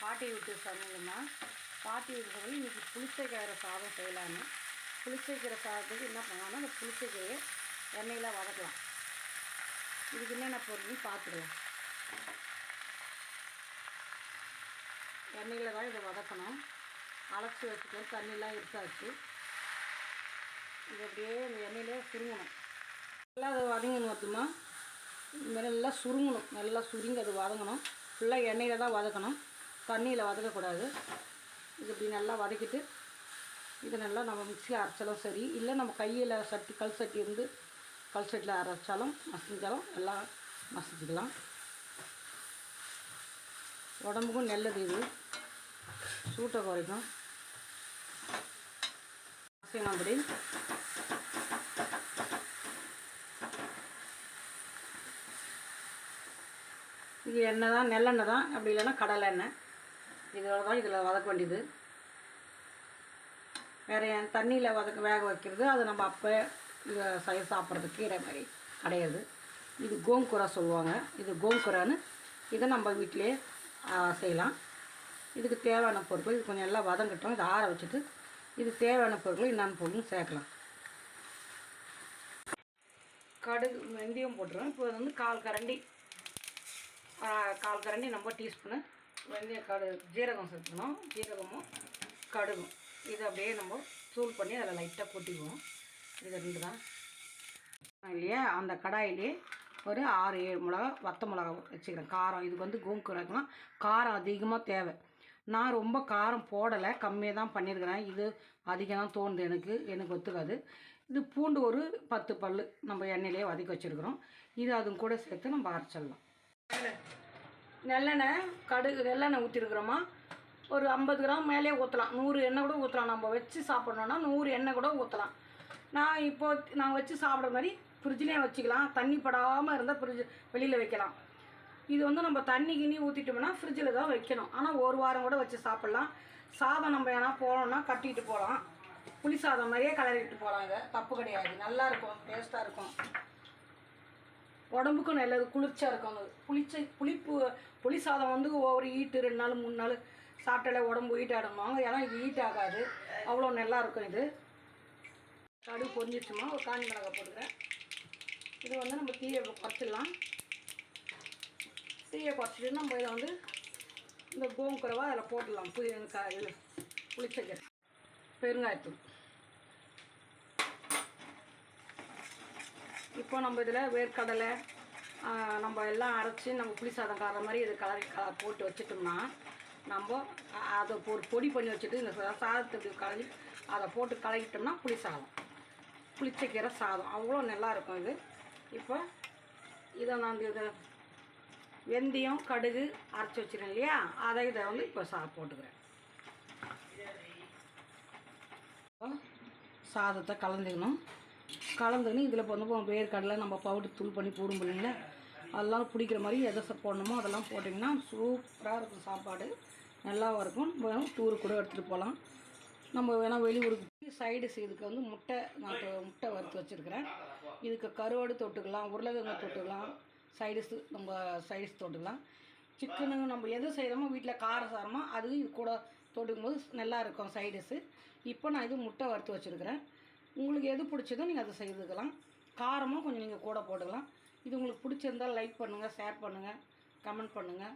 பாட்டி வீட்டு சமையலுமா? பாட்டி வீட்டு சமையல் இன்றைக்கி புளிச்சக்கீரை சாதம் செய்யலான்னு. புளிச்சக்கீரை சாதத்துக்கு என்ன பண்ணலாம்னா அந்த புளிச்சக்கீரையை எண்ணெயில் வதக்கலாம். இதுக்கு என்னென்ன பொருள்னு பார்த்துக்கலாம் எண்ணெயில் தான் இதை வதக்கணும். அலசி வச்சுக்கலாம் தண்ணிலாம் இருக்காச்சு இது அப்படியே இந்த எண்ணெயிலே சுருங்கணும். நல்லா அதை வதங்கணும் பார்த்துமா. இந்த மாதிரி நல்லா சுருங்கணும். நல்லா சுருங்கி அது வதங்கணும். ஃபுல்லாக எண்ணெயில் தான் வதக்கணும். தண்ணியில் வதக்கக்கூடாது இது இப்படி நல்லா வதக்கிட்டு இது நல்லா நம்ம மிக்சியில் அரைச்சாலும் சரி இல்லை நம்ம கையில் சட்டி கல் சட்டி இருந்து கல் சட்டியில் அரைச்சாலும் மசிஞ்சாலும் எல்லாம் மசிச்சுக்கலாம். உடம்புக்கும் நல்லது இது. சூட்டை குறைக்கும். மசியணும் அப்படி இது எண்ணெய் தான் நெல்லெண்ணெய் தான் அப்படி இல்லைன்னா கடலை எண்ணெய். இதோட தான் இதில் வதக்க வேண்டியது. வேறு என் தண்ணியில் வதக்க வேக வைக்கிறது. அது நம்ம அப்போ இதை செய்ய சாப்பிட்றதுக்கு கீரை மாதிரி கிடையாது. இது கோங்குரா சொல்லுவாங்க. இது கோங்குரான்னு இதை நம்ம வீட்டிலே செய்யலாம். இதுக்கு தேவையான பொருட்கள் இது கொஞ்சம் எல்லாம் வதங்கட்டும். இதை ஆற வச்சுட்டு இது தேவையான பொருட்கள் என்னென்ன பொருளும் சேர்க்கலாம். கடுகு வெந்தயம் போட்டுருவோம் இப்போ வந்து கால் கரண்டி கால் கரண்டி நம்ம டீஸ்பூனு வெந்தய கடு ஜீரகம் சேர்த்துக்கணும். ஜீரகமும் கடுகும். இதை அப்படியே நம்ம தூள் பண்ணி அதில் லைட்டாக கொட்டிக்குவோம். இது ரெண்டு தான் இல்லையா? அந்த கடாயிலே ஒரு ஆறு ஏழு மிளகா வத்த மிளகா வச்சுக்கிறேன். காரம். இதுக்கு வந்து கோங்குராக்கெலாம் காரம் அதிகமாக தேவை. நான் ரொம்ப காரம் போடலை. கம்மியாக தான் பண்ணியிருக்கிறேன். இது அதிகம் தான் தோணுது எனக்கு. எனக்கு ஒத்துக்காது. இது பூண்டு ஒரு பத்து பல் நம்ம எண்ணெயிலே வதக்கி வச்சுருக்குறோம். இது அதுவும் கூட சேர்த்து நம்ம அரைச்சிடலாம். நல்லெண்ணெய் கடுகு நல்லெண்ணெய் ஊற்றிருக்கிறோமா ஒரு ஐம்பது கிராம் மேலே ஊற்றலாம் நூறு எண்ணெய் கூட ஊற்றலாம் நம்ம வச்சு சாப்பிட்ணுன்னா நூறு எண்ணெய் கூட ஊற்றலாம் நான் இப்போ நான் வச்சு சாப்பிட்ற மாதிரி ஃப்ரிட்ஜ்லேயே வச்சுக்கலாம். தண்ணி படாமல் இருந்தால் ஃப்ரிட்ஜ் வெளியில் வைக்கலாம். இது வந்து நம்ம தண்ணி கிண்ணி ஊற்றிட்டோம்னா ஃப்ரிட்ஜில் தான் வைக்கணும். ஆனால் ஒரு வாரம் கூட வச்சு சாப்பிட்லாம். சாதம் நம்ம ஏன்னா போனோம்னா கட்டிட்டு போகலாம். புளி சாதம் மாதிரியே கலரிட்டு போகலாம் இதை. தப்பு கிடையாது. நல்லாயிருக்கும் டேஸ்ட்டாக இருக்கும். உடம்புக்கும் நல்லது குளிர்ச்சியாக இருக்கும் அது. புளிச்ச புளிப்பு புளி சாதம் வந்து ஒவ்வொரு ஈட்டு ரெண்டு நாள் மூணு நாள் சாப்பிட்டாலே உடம்பு ஹீட் ஆகிடுவாங்க ஏன்னா இது ஹீட் ஆகாது. அவ்வளோ நல்லா இருக்கும் இது. கடுகு பொரிஞ்சிச்சுமா ஒரு காஞ்சி மிளகாய் போட்டுக்கிறேன். இது வந்து நம்ம தீயை குறைச்சிடலாம். தீயை குறைச்சிட்டு நம்ம இதை வந்து இந்த கோங்குறவா அதில் போட்டுடலாம். புளி இதில் இது புளிச்சக்கீரை. பெருங்காயத்தூள். இப்போ நம்ம இதில் வேர்க்கடலை நம்ம எல்லாம் அரைச்சி நம்ம புளி சாதம் கார மாதிரி இது கலரி போட்டு வச்சுட்டோம்னா நம்ம அதை ஒரு பொடி பண்ணி வச்சுட்டு இந்த சாதத்தை இப்படி கலஞ்சி அதை போட்டு கலக்கிட்டோம்னா புளி சாதம். புளிச்சக்கீரை சாதம். அவ்வளோ நல்லா இருக்கும் இது. இப்போ இதை நான் இதை வெந்தயம் கடுகு அரைச்சி வச்சிருக்கேன் இல்லையா? அதை இதை வந்து இப்போ சா போட்டுக்கிறேன். இப்போ சாதத்தை கலந்துக்கணும். கலந்துக்கணும் இதில் இப்போ வந்து வேர்க்கடலை நம்ம பவுடர் தூள் பண்ணி போடும் இல்லைங்களா? அதெல்லாம் பிடிக்கிற மாதிரி எதை ச- போடணுமோ அதெல்லாம் போட்டிங்கன்னா சூப்பராக இருக்கும் சாப்பாடு. நல்லாவும் இருக்கும். வேணும் டூருக்கு கூட எடுத்துகிட்டு போகலாம். நம்ம வேணால் வெளியூருக்கு சைடு இதுக்கு வந்து முட்டை நான் முட்டை வறுத்து வச்சுருக்கிறேன். இதுக்கு கருவாடு தொட்டுக்கலாம் உருளைக்கிழங்கு தொட்டுக்கலாம். சைடிஸ் நம்ம சைடிஸ் தொட்டுக்கலாம். சிக்கனு நம்ம எது செய்கிறோமோ வீட்டில் காரசாரமாக அது இது கூட தொட்டுக்கும் போது நல்லா இருக்கும் இப்போ நான் இது முட்டை வறுத்து வச்சுருக்கிறேன். உங்களுக்கு எது பிடிச்சதோ நீங்கள் அதை செய்துக்கலாம். காரமும் கொஞ்சம் நீங்கள் கூட போட்டுக்கலாம். இது உங்களுக்கு பிடிச்சிருந்தால் லைக் பண்ணுங்கள் ஷேர் பண்ணுங்கள் கமெண்ட் பண்ணுங்கள்